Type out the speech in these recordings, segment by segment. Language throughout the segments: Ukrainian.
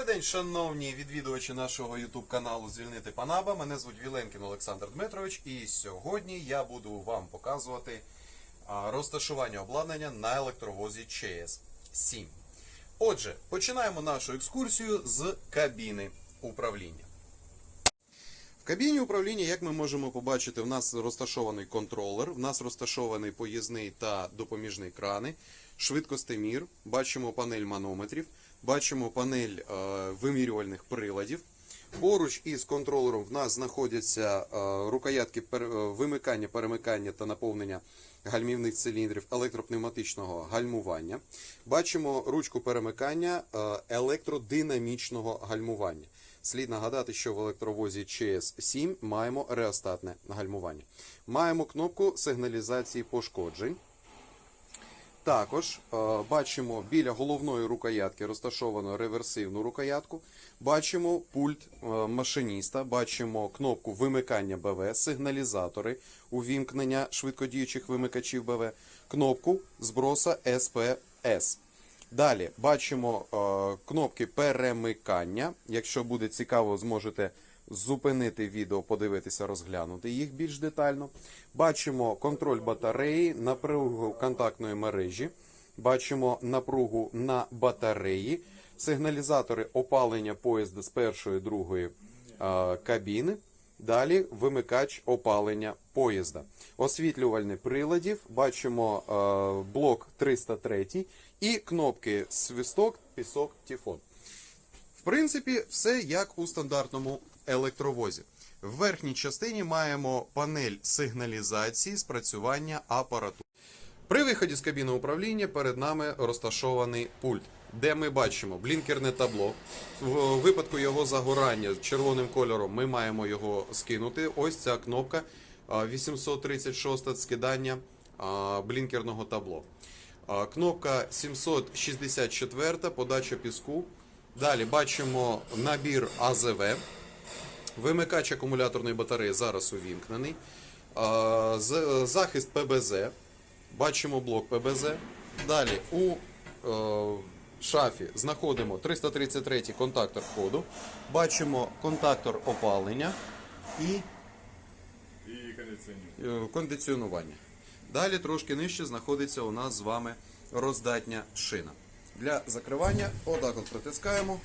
Добрий день, шановні відвідувачі нашого YouTube каналу Звільнити Панаба. Мене звуть Віленкін Олександр Дмитрович, і сьогодні я буду вам показувати розташування обладнання на електровозі ЧС 7. Отже, починаємо нашу екскурсію з кабіни управління. В кабіні управління, як ми можемо побачити, в нас розташований контролер, в нас розташований поїзний та допоміжний крани, швидкостемір, бачимо панель манометрів, бачимо панель е, вимірювальних приладів. Поруч із контролером в нас знаходяться е, рукоятки е, вимикання, перемикання та наповнення гальмівних циліндрів електропневматичного гальмування. Бачимо ручку перемикання електродинамічного гальмування. Слід нагадати, що в електровозі ЧС-7 маємо реостатне гальмування. Маємо кнопку сигналізації пошкоджень. Також е, бачимо біля головної рукоятки розташовано реверсивну рукоятку. Бачимо пульт е, машиніста, бачимо кнопку вимикання БВ, сигналізатори увімкнення швидкодіючих вимикачів БВ, кнопку зброса СПС. Далі бачимо е, кнопки перемикання. Якщо буде цікаво, зможете зупинити відео, подивитися, розглянути їх більш детально. Бачимо контроль батареї, напругу контактної мережі. Бачимо напругу на батареї, сигналізатори опалення поїзда з першої другої е, кабіни. Далі вимикач опалення поїзда. Освітлювальний приладів. Бачимо е, блок 303 і кнопки свисток, пісок, тіфон. В принципі, все як у стандартному електровозі. В верхній частині маємо панель сигналізації спрацювання апаратури. При виході з кабіни управління перед нами розташований пульт, де ми бачимо блінкерне табло. В випадку його загорання червоним кольором ми маємо його скинути. Ось ця кнопка 836 скидання блінкерного табло. Кнопка 764 подача піску. Далі бачимо набір АЗВ. Вимикач акумуляторної батареї зараз увімкнений. Захист ПБЗ. Бачимо блок ПБЗ. Далі у е, шафі знаходимо 333 контактор входу. Бачимо контактор опалення і е, кондиціонування. Далі трошки нижче знаходиться у нас з вами роздатня шина. Для закривання отак от притискаємо,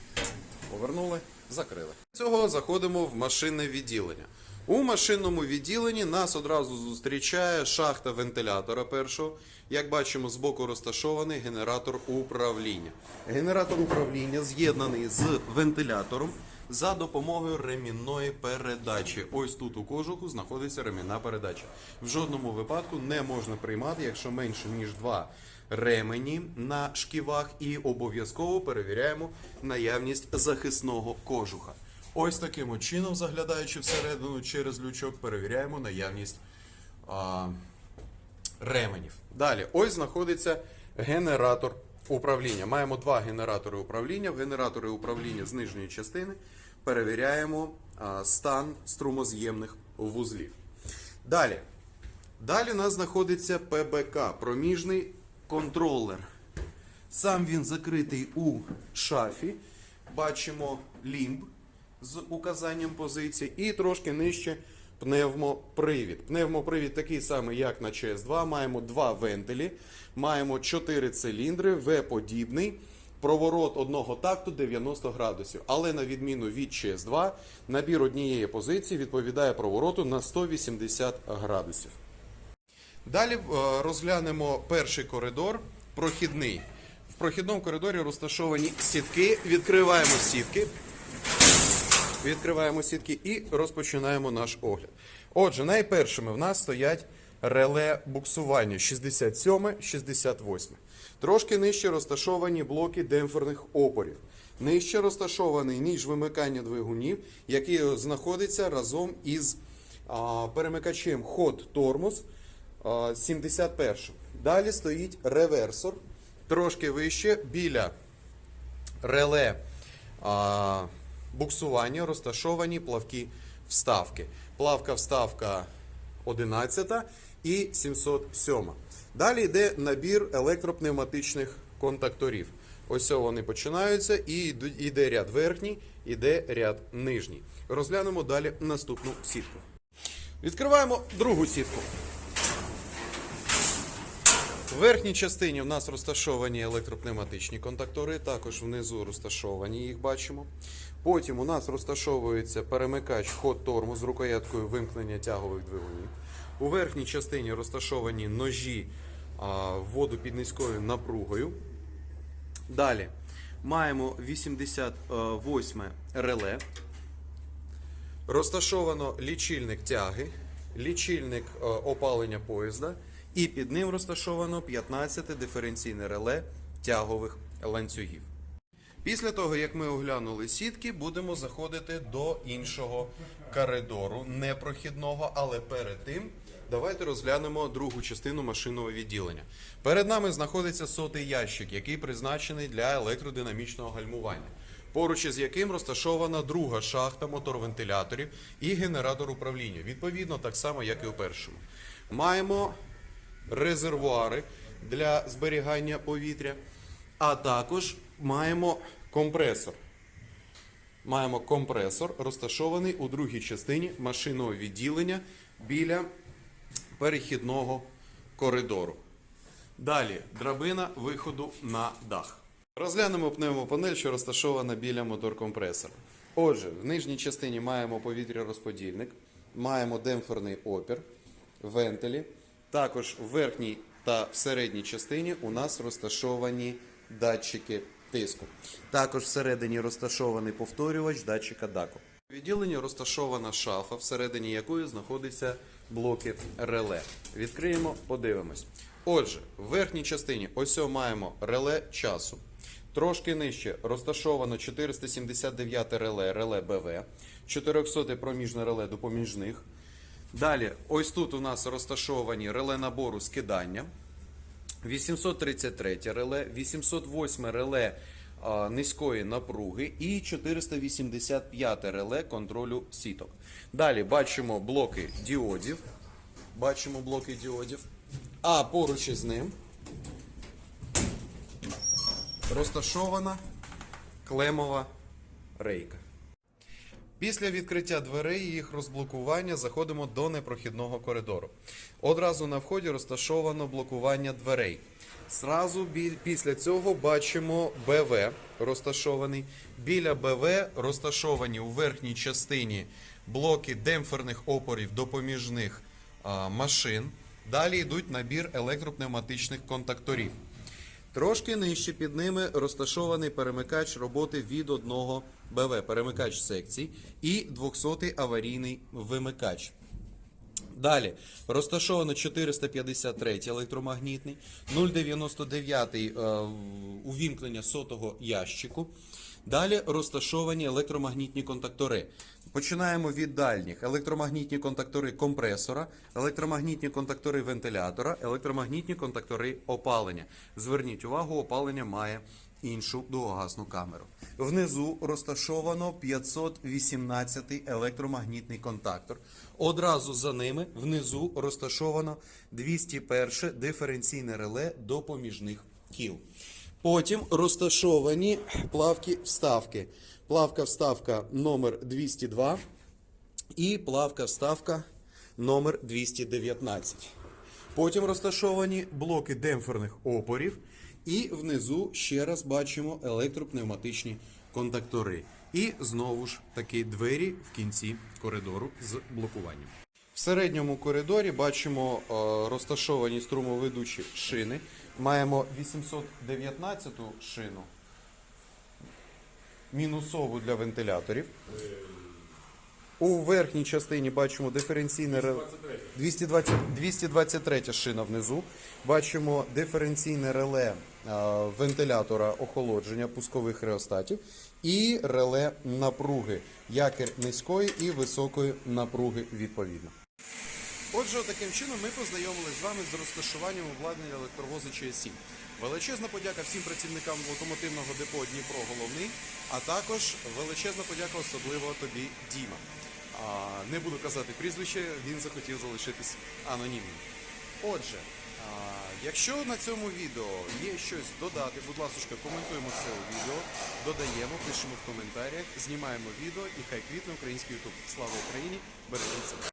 повернули, закрили. Цього заходимо в машинне відділення. У машинному відділенні нас одразу зустрічає шахта вентилятора першого. Як бачимо, збоку розташований генератор управління. Генератор управління з'єднаний з вентилятором за допомогою ремінної передачі. Ось тут у кожуху знаходиться ремінна передача. В жодному випадку не можна приймати, якщо менше ніж два ремені на шківах, і обов'язково перевіряємо наявність захисного кожуха. Ось таким чином, заглядаючи всередину через лючок, перевіряємо наявність а, ременів. Далі, ось знаходиться генератор управління. Маємо два генератори управління. В генераторі управління з нижньої частини перевіряємо стан струмоз'ємних вузлів. Далі. Далі у нас знаходиться ПБК, проміжний контролер. Сам він закритий у шафі. Бачимо лімб з указанням позиції і трошки нижче пневмопривід. Пневмопривід такий самий, як на ЧС2. Маємо два вентилі, маємо чотири циліндри, В-подібний. Проворот одного такту 90 градусів. Але на відміну від ЧС2, набір однієї позиції відповідає провороту на 180 градусів. Далі е, розглянемо перший коридор, прохідний. В прохідному коридорі розташовані сітки. Відкриваємо сітки. Відкриваємо сітки і розпочинаємо наш огляд. Отже, найпершими в нас стоять реле буксування 67, 68. Трошки нижче розташовані блоки демпферних опорів. Нижче розташований ніж вимикання двигунів, який знаходиться разом із а, перемикачем ход тормоз 71. Далі стоїть реверсор. Трошки вище біля реле а, буксування розташовані плавкі вставки. Плавка вставка 11 і 707. Далі йде набір електропневматичних контакторів. Ось вони починаються, і йде ряд верхній, іде ряд нижній. Розглянемо далі наступну сітку. Відкриваємо другу сітку. В верхній частині в нас розташовані електропневматичні контактори, також внизу розташовані, їх бачимо. Потім у нас розташовується перемикач ход тормоз з рукояткою вимкнення тягових двигунів. У верхній частині розташовані ножі а, вводу під низькою напругою. Далі маємо 88 реле. Розташовано лічильник тяги, лічильник е, опалення поїзда, і під ним розташовано 15 диференційне реле тягових ланцюгів. Після того, як ми оглянули сітки, будемо заходити до іншого коридору, непрохідного, але перед тим давайте розглянемо другу частину машинного відділення. Перед нами знаходиться сотий ящик, який призначений для електродинамічного гальмування. Поруч із яким розташована друга шахта мотор-вентиляторів і генератор управління. Відповідно, так само, як і у першому. Маємо резервуари для зберігання повітря, а також маємо компресор. Маємо компресор, розташований у другій частині машинного відділення біля перехідного коридору. Далі драбина виходу на дах. Розглянемо пневмопанель, що розташована біля мотор-компресора. Отже, в нижній частині маємо повітрярозподільник, маємо демпферний опір, вентилі. Також в верхній та в середній частині у нас розташовані датчики тиску. Також всередині розташований повторювач датчика даку. У відділенні розташована шафа, всередині якої знаходяться блоки реле. Відкриємо, подивимось. Отже, в верхній частині ось маємо реле часу. Трошки нижче розташовано 479 реле, реле БВ, 400 проміжне реле допоміжних. Далі, ось тут у нас розташовані реле набору скидання. 833 реле, 808 реле низької напруги і 485 реле контролю сіток. Далі бачимо блоки діодів. Бачимо блоки діодів. А поруч із ним розташована клемова рейка. Після відкриття дверей і їх розблокування заходимо до непрохідного коридору. Одразу на вході розташовано блокування дверей. Зразу бі- після цього бачимо БВ розташований. Біля БВ розташовані у верхній частині блоки демпферних опорів допоміжних машин. Далі йдуть набір електропневматичних контакторів. Трошки нижче під ними розташований перемикач роботи від одного БВ, перемикач секцій і 200 аварійний вимикач. Далі розташовано 453 електромагнітний, 099 е, увімкнення сотого ящику. Далі розташовані електромагнітні контактори. Починаємо від дальніх: електромагнітні контактори компресора, електромагнітні контактори вентилятора, електромагнітні контактори опалення. Зверніть увагу, опалення має іншу довгогасну камеру. Внизу розташовано 518 електромагнітний контактор. Одразу за ними внизу розташовано 201 диференційне реле допоміжних кіл. Потім розташовані плавки вставки. Плавка вставка номер 202 і плавка вставка номер 219. Потім розташовані блоки демпферних опорів. І внизу ще раз бачимо електропневматичні контактори. І знову ж таки двері в кінці коридору з блокуванням. Середньому коридорі бачимо е, розташовані струмовидучі шини. Маємо 819 шину, мінусову для вентиляторів. У верхній частині бачимо диференційне реле. 220, 223 шина внизу. Бачимо диференційне реле вентилятора охолодження пускових реостатів і реле напруги, якір низької і високої напруги відповідно. Отже, таким чином ми познайомилися з вами з розташуванням обладнання електровозу ЧС-7. Величезна подяка всім працівникам локомотивного депо Дніпро Головний, а також величезна подяка особливо тобі, Діма. А, не буду казати прізвище, він захотів залишитись анонімним. Отже, а, Якщо на цьому відео є щось додати, будь ласка, коментуємо це у відео, додаємо, пишемо в коментарях, знімаємо відео і хай квітне український ютуб. Слава Україні! Бережіть себе!